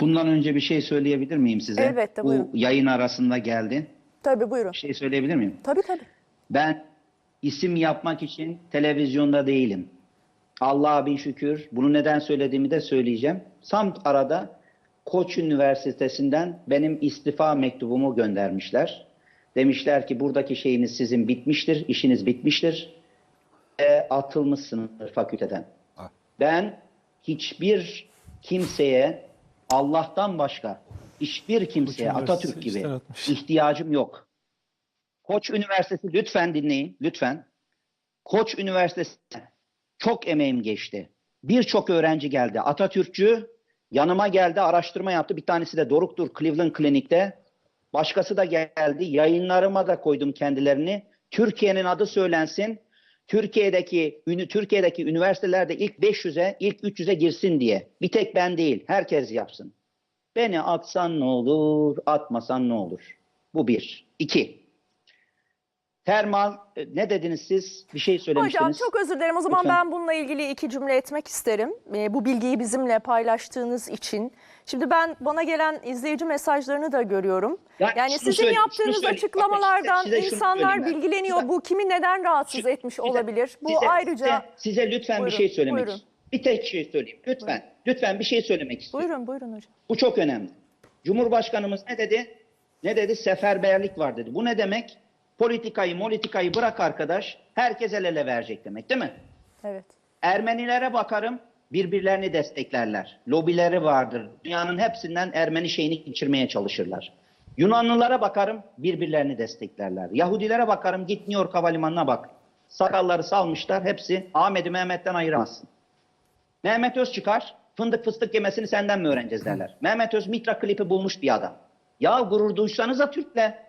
Bundan önce bir şey söyleyebilir miyim size? Elbette, Bu buyurun. yayın arasında geldi. Tabii buyurun. Bir şey söyleyebilir miyim? Tabii tabii. Ben isim yapmak için televizyonda değilim. Allah'a bin şükür. Bunu neden söylediğimi de söyleyeceğim. Sam arada Koç Üniversitesi'nden benim istifa mektubumu göndermişler. Demişler ki buradaki şeyiniz sizin bitmiştir, işiniz bitmiştir. E, atılmışsınız fakülteden. Ah. Ben hiçbir kimseye Allah'tan başka hiçbir kimseye Atatürk gibi ihtiyacım yok. Koç Üniversitesi lütfen dinleyin lütfen. Koç Üniversitesi çok emeğim geçti. Birçok öğrenci geldi. Atatürkçü yanıma geldi araştırma yaptı. Bir tanesi de Doruk'tur Cleveland Klinik'te. Başkası da geldi. Yayınlarıma da koydum kendilerini. Türkiye'nin adı söylensin. Türkiye'deki Türkiye'deki üniversitelerde ilk 500'e, ilk 300'e girsin diye. Bir tek ben değil, herkes yapsın. Beni atsan ne olur, atmasan ne olur? Bu bir. İki. Termal, e, ne dediniz siz? Bir şey söylemiştiniz. Hocam çok özür dilerim. O zaman Lütfen. ben bununla ilgili iki cümle etmek isterim. Ee, bu bilgiyi bizimle paylaştığınız için. Şimdi ben bana gelen izleyici mesajlarını da görüyorum. Ya yani sizin yaptığınız açıklamalardan size- size insanlar bilgileniyor. Size- Bu kimi neden rahatsız Şu- etmiş size- olabilir? Bu size- ayrıca size, size lütfen Buyurun, bir şey söylemek buyurun. istiyorum. Bir tek şey söyleyeyim. Lütfen. Lütfen bir şey söylemek istiyorum. buyurun buyurun hocam. Bu çok önemli. Cumhurbaşkanımız ne dedi? Ne dedi? Seferberlik var dedi. Bu ne demek? Politikayı, politikayı bırak arkadaş. Herkes el ele verecek demek değil mi? Evet. Ermenilere bakarım birbirlerini desteklerler. Lobileri vardır. Dünyanın hepsinden Ermeni şeyini geçirmeye çalışırlar. Yunanlılara bakarım birbirlerini desteklerler. Yahudilere bakarım git New York Havalimanı'na bak. Sakalları salmışlar hepsi Ahmet'i Mehmet'ten ayıramazsın. Mehmet Öz çıkar fındık fıstık yemesini senden mi öğreneceğiz derler. Mehmet Öz Mitra klipi bulmuş bir adam. Ya gurur duysanıza Türk'le.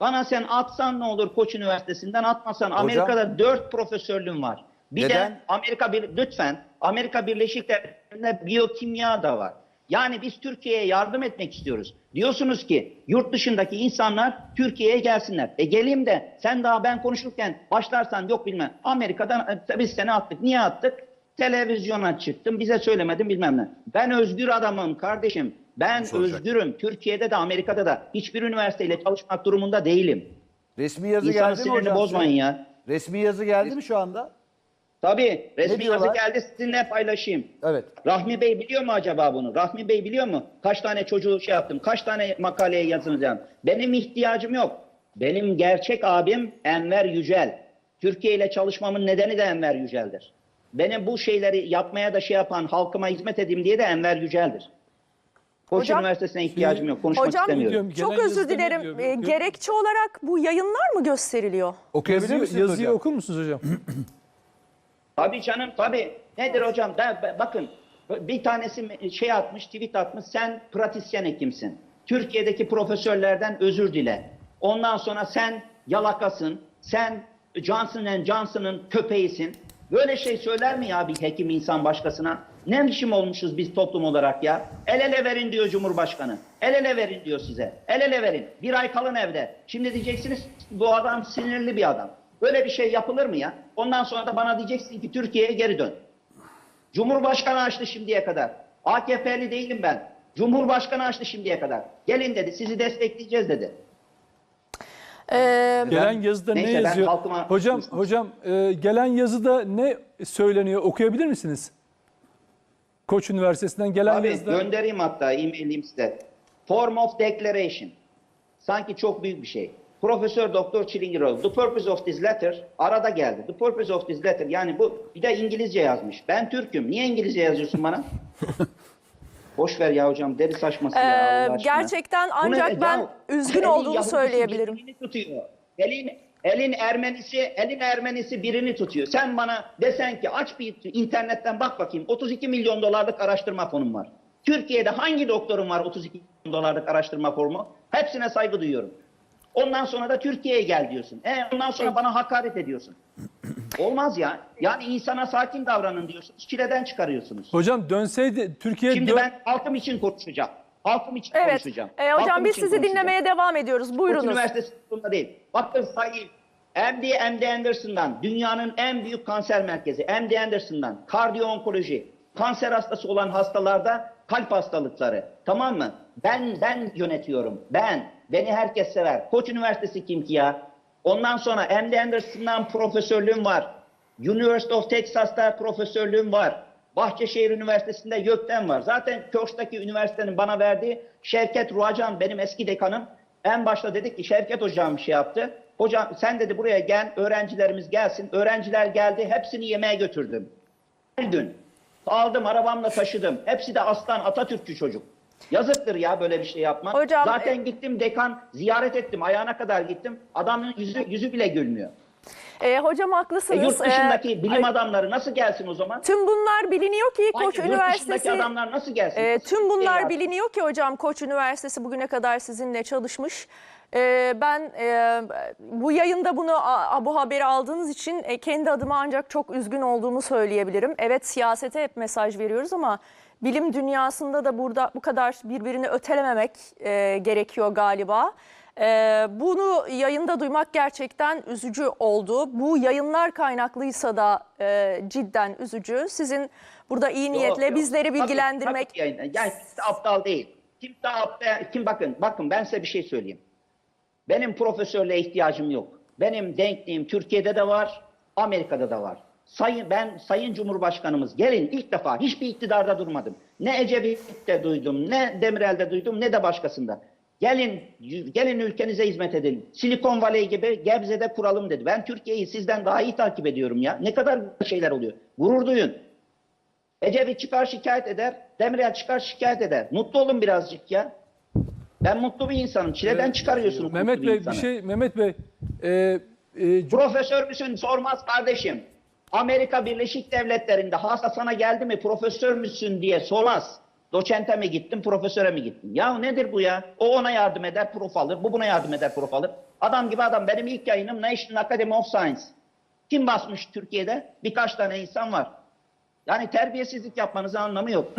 Bana sen atsan ne olur Koç Üniversitesi'nden atmasan. Amerika'da dört profesörlüğüm var. Bir de Neden? Amerika bir lütfen Amerika Birleşik Devletleri'nde biyokimya da var. Yani biz Türkiye'ye yardım etmek istiyoruz. Diyorsunuz ki yurt dışındaki insanlar Türkiye'ye gelsinler. E geleyim de sen daha ben konuşurken başlarsan yok bilmem. Amerika'dan e, biz seni attık. Niye attık? Televizyona çıktım bize söylemedin bilmem ne. Ben özgür adamım kardeşim. Ben özgürüm. Türkiye'de de Amerika'da da hiçbir üniversiteyle çalışmak durumunda değilim. Resmi yazı İnsan geldi mi sinirini hocam? bozmayın ya. Resmi yazı geldi mi şu anda? Tabii resmi yazı diyorlar? geldi sizinle paylaşayım. Evet. Rahmi Bey biliyor mu acaba bunu? Rahmi Bey biliyor mu? Kaç tane çocuğu şey yaptım? Kaç tane makaleye yazılacağım? Benim ihtiyacım yok. Benim gerçek abim Enver Yücel. Türkiye ile çalışmamın nedeni de Enver Yücel'dir. Benim bu şeyleri yapmaya da şey yapan, halkıma hizmet edeyim diye de Enver Yücel'dir. Koç Hocam- Üniversitesi'ne ihtiyacım yok. Konuşmak Hocam- istemiyorum. Diyorum, Çok özür yazıda ne dilerim. Ee, gerekçe olarak bu yayınlar mı gösteriliyor? Okuyabilir Yazıyı, misiniz yazıyı hocam? okur musunuz hocam? Tabii canım tabii. Nedir hocam? Da, ba- bakın bir tanesi şey atmış, tweet atmış. Sen pratisyen hekimsin. Türkiye'deki profesörlerden özür dile. Ondan sonra sen yalakasın. Sen Johnson Johnson'ın köpeğisin. Böyle şey söyler mi ya bir hekim insan başkasına? Ne biçim olmuşuz biz toplum olarak ya? El ele verin diyor Cumhurbaşkanı. El ele verin diyor size. El ele verin. Bir ay kalın evde. Şimdi diyeceksiniz bu adam sinirli bir adam. Böyle bir şey yapılır mı ya? Ondan sonra da bana diyeceksin ki Türkiye'ye geri dön. Cumhurbaşkanı açtı şimdiye kadar. AKP'li değilim ben. Cumhurbaşkanı açtı şimdiye kadar. Gelin dedi sizi destekleyeceğiz dedi. Ee, Gelen yazıda Neyse, ne ben yazıyor? halkıma- Hocam hocam e, gelen yazıda ne söyleniyor? Okuyabilir misiniz? Koç Üniversitesi'nden gelen Abi yazıda. göndereyim hatta e-mail'im size. Form of declaration. Sanki çok büyük bir şey. Profesör Doktor Çilingirov. The purpose of this letter arada geldi. The purpose of this letter yani bu bir de İngilizce yazmış. Ben Türk'üm. Niye İngilizce yazıyorsun bana? Boş ver ya hocam deli saçması ya Ee, Allah aşkına. gerçekten ancak ne? ben Ya, üzgün olduğumu Yahudisi söyleyebilirim. Birini tutuyor. Elin, elin Ermenisi, elin Ermenisi birini tutuyor. Sen bana desen ki aç bir internetten bak bakayım 32 milyon dolarlık araştırma fonum var. Türkiye'de hangi doktorun var 32 milyon dolarlık araştırma formu? Hepsine saygı duyuyorum. Ondan sonra da Türkiye'ye gel diyorsun. E, ondan sonra bana hakaret ediyorsun. Olmaz ya. Yani insana sakin davranın diyorsunuz. Çileden çıkarıyorsunuz. Hocam dönseydi Türkiye Şimdi dön- ben halkım için konuşacağım. Halkım için Evet. konuşacağım. Ee, hocam Halkım biz sizi konuşacağım. dinlemeye devam ediyoruz. Buyurunuz. Üniversitesi durumda değil. Bakın sayayım. MD, MD Anderson'dan, dünyanın en büyük kanser merkezi, MD Anderson'dan, kardiyo-onkoloji, kanser hastası olan hastalarda kalp hastalıkları. Tamam mı? Ben ben yönetiyorum. Ben. Beni herkes sever. Koç Üniversitesi kim ki ya? Ondan sonra MD Anderson'dan profesörlüğüm var. University of Texas'ta profesörlüğüm var. Bahçeşehir Üniversitesi'nde YÖK'ten var. Zaten Köşk'teki üniversitenin bana verdiği Şevket Ruacan benim eski dekanım. En başta dedik ki Şevket hocam bir şey yaptı. Hocam sen dedi buraya gel öğrencilerimiz gelsin. Öğrenciler geldi hepsini yemeğe götürdüm. Her gün aldım arabamla taşıdım. Hepsi de aslan Atatürkçü çocuk. Yazıktır ya böyle bir şey yapmak. Hocam, Zaten e- gittim dekan ziyaret ettim ayağına kadar gittim. Adamın yüzü, yüzü bile gülmüyor. E, hocam E, haklısınız. yurt dışındaki E, bilim ay- adamları nasıl gelsin o zaman? Tüm bunlar biliniyor ki Hayır, Koç yurt Üniversitesi... dışındaki adamlar nasıl gelsin? E, tüm şey bunlar ya? biliniyor ki hocam Koç Üniversitesi bugüne kadar sizinle çalışmış. E, ben e, bu yayında bunu bu haberi aldığınız için e, kendi adıma ancak çok üzgün olduğumu söyleyebilirim. Evet siyasete hep mesaj veriyoruz ama bilim dünyasında da burada bu kadar birbirini ötelememek e, gerekiyor galiba. E, bunu yayında duymak gerçekten üzücü oldu. Bu yayınlar kaynaklıysa da e, cidden üzücü. Sizin burada iyi niyetle Yok, yok. bizleri Tabii, bilgilendirmek tabii yayın- yani kimse aptal değil. Kimse aptal, kim bakın, bakın ben size bir şey söyleyeyim. Benim profesörlüğe ihtiyacım yok. Benim denkliğim Türkiye'de de var, Amerika'da da var. Sayın ben Sayın Cumhurbaşkanımız gelin ilk defa hiçbir iktidarda durmadım. Ne Ecevit'te duydum, ne Demirel'de duydum, ne de başkasında. Gelin gelin ülkenize hizmet edelim. Silikon Valley gibi Gebze'de kuralım dedi. Ben Türkiye'yi sizden daha iyi takip ediyorum ya. Ne kadar şeyler oluyor. Gurur duyun. Ecevit çıkar şikayet eder, Demirel çıkar şikayet eder. Mutlu olun birazcık ya. Ben mutlu bir insanım. Çileden çıkarıyorsunuz Mehmet Bey bir insanı. şey Mehmet Bey e, e, Profesör müsün? Sormaz kardeşim. Amerika Birleşik Devletleri'nde hasta sana geldi mi profesör müsün diye sormaz. Doçente mi gittin, profesöre mi gittin? Ya nedir bu ya? O ona yardım eder, prof alır. Bu buna yardım eder, prof alır. Adam gibi adam. Benim ilk yayınım National Academy of Science. Kim basmış Türkiye'de? Birkaç tane insan var. Yani terbiyesizlik yapmanızın anlamı yok.